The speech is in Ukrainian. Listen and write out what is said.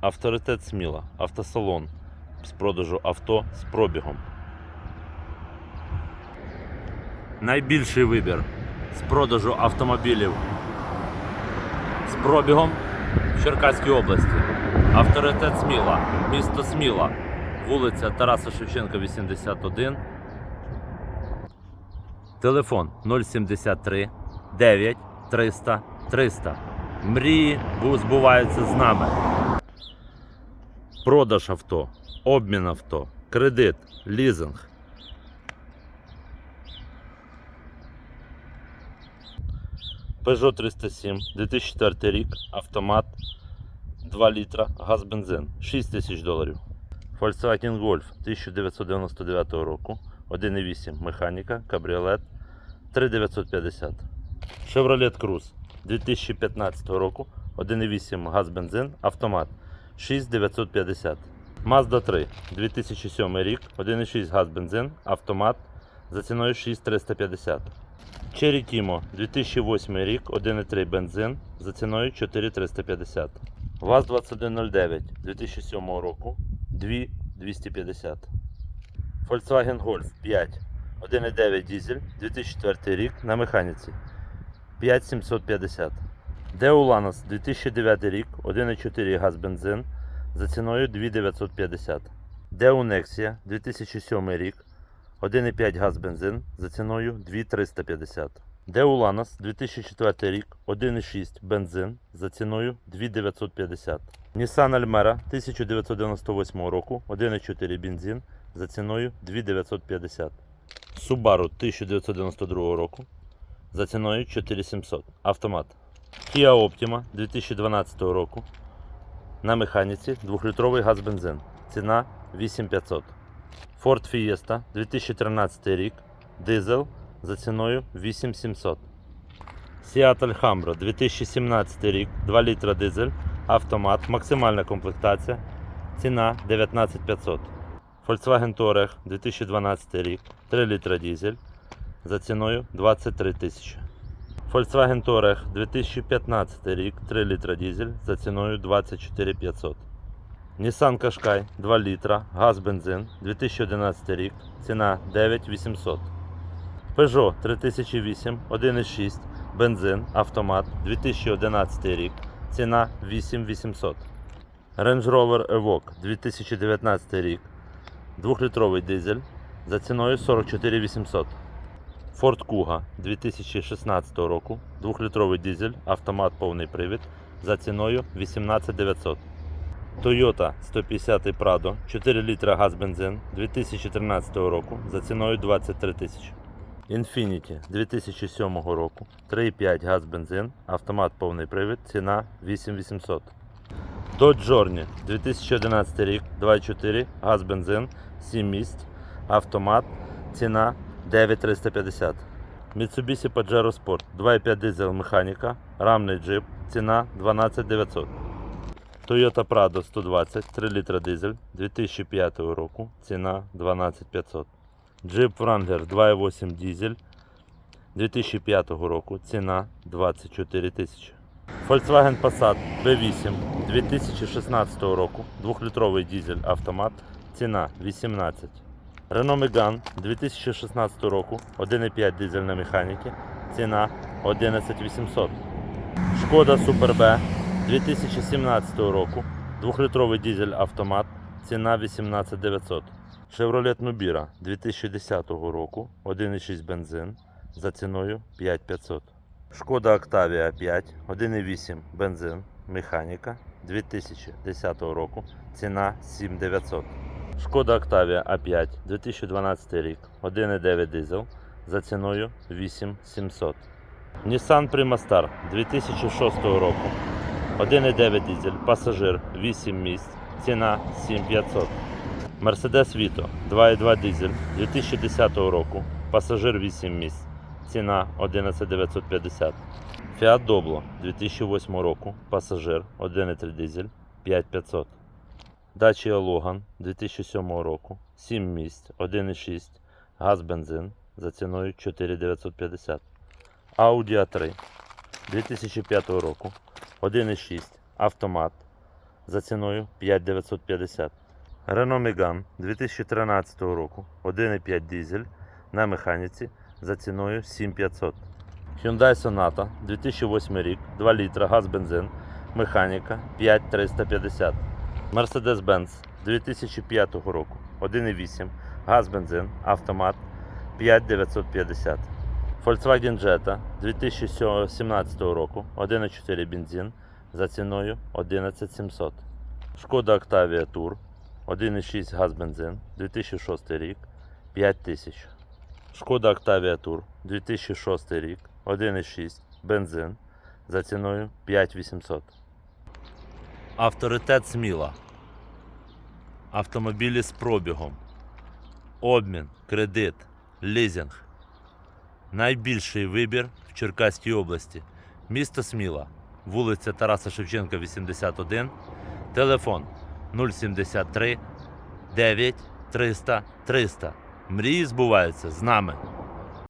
Авторитет Сміла, автосалон з продажу авто з пробігом. Найбільший вибір з продажу автомобілів з пробігом в Черкаській області. Авторитет Сміла, місто Сміла, вулиця Тараса Шевченка, 81. Телефон 073 9 300 300. Мрії збуваються з нами. Продаж авто, обмін авто, кредит, лізинг. Peugeot 307, 2004 рік, автомат, 2 літра, газ бензин, 6 тисяч доларів. Volkswagen Golf 1999 року, 1,8 механіка, кабріолет, 3950. Chevrolet Cruze 2015 року, 1,8 газ бензин, автомат, 6950. Mazda 3 2007 рік, 1,6 газ бензин, автомат за ціною 6350. Cherry Timo 2008 рік, 1,3 бензин за ціною 4350. ВАЗ-2109 2007 року 2250. Volkswagen Golf 5 1,9 дизель 2004 рік на механіці 5750. Deo Lanos 2009 рік 1,4 газ бензин за ціною 2950. Deo Nexia 2007 рік 1,5 газ бензин за ціною 2350. Deo Lanos 2004 рік 1,6 бензин за ціною 2950. Nissan Almera 1998 року 1,4 бензин за ціною 2950. Subaru 1992 року за ціною 4700. Автомат. Kia Optima 2012 року на механіці 2-літровий газ бензин. Ціна 8500. Ford Fiesta 2013 рік. Дизель за ціною 8700. Seattle Hamro 2017 рік. 2 літра дизель. Автомат. Максимальна комплектація. Ціна 19500. Volkswagen Touareg 2012 рік. 3 літра дизель. За ціною 23 тисячі. Volkswagen Touareg 2015 рік. 3 літра дизель. За ціною 24 500. Nissan Qashqai 2 літра, газ бензин, 2011 рік, ціна 9800. Peugeot 3008, 1,6, бензин, автомат, 2011 рік, ціна 8800. Range Rover Evoque 2019 рік, 2-літровий дизель, за ціною 44 800. Ford Kuga 2016 року, 2-літровий дизель, автомат повний привід, за ціною 18 900. Toyota 150 Prado, 4 літра газ бензин 2013 року за ціною 23 тисячі. Infiniti 2007 року, 3,5 газ бензин, автомат повний привід, ціна 8800. Dodge Journey 2011 рік, 2,4 газ бензин, 7 місць, автомат, ціна 9350. Mitsubishi Pajero Sport 2,5 дизель механіка, рамний джип, ціна 12900. Toyota Prado 120, 3 літра дизель 2005 року, ціна 12500. Jeep Wrangler 2.8 дизель 2005 року, ціна 24 тисячі. Volkswagen Passat B8 2016 року, 2-літровий дизель автомат, ціна 18. Renault Megane 2016 року, 1,5 дизель на механіки, ціна 11800. Шкода Super B 2017 року, 2-літровий дизель автомат, ціна 18900. Chevrolet Nubira 2010 року, 1,6 бензин, за ціною 5500. Шкода Octavia 5, 1,8 бензин, механіка 2010 року, ціна 7900. Шкода Octavia A5 2012 рік, 1,9 дизель, за ціною 8700. Nissan Primastar 2006 року, 1,9 дизель, пасажир 8 місць, ціна 7500. Mercedes Vito 2,2 дизель 2010 року, пасажир 8 місць, ціна 11950. Fiat Doblo 2008 року, пасажир 1,3 дизель 5500. Dacia Logan 2007 року, 7 місць, 1,6, газ бензин за ціною 4950. Audi A3 2005 року, 1,6, автомат за ціною 5950. Renault Megane 2013 року 1,5 дизель на механіці за ціною 7500. Hyundai Sonata 2008 рік, 2 літра, газ бензин, механіка 5350. Mercedes-Benz 2005 року 1,8, газ бензин, автомат 5950. Volkswagen Jetta 2017 року 1,4 бензин за ціною 11700. Шкода Octavia Tour 1,6 газ бензин 2006 рік 5000. Шкода Octavia Tour 2006 рік 1,6 бензин за ціною 5800. Авторитет Сміла. Автомобілі з пробігом. Обмін, кредит, лізинг. Найбільший вибір в Черкаській області. Місто Сміла. Вулиця Тараса Шевченка, 81. Телефон 073 9 300 300. Мрії збуваються з нами.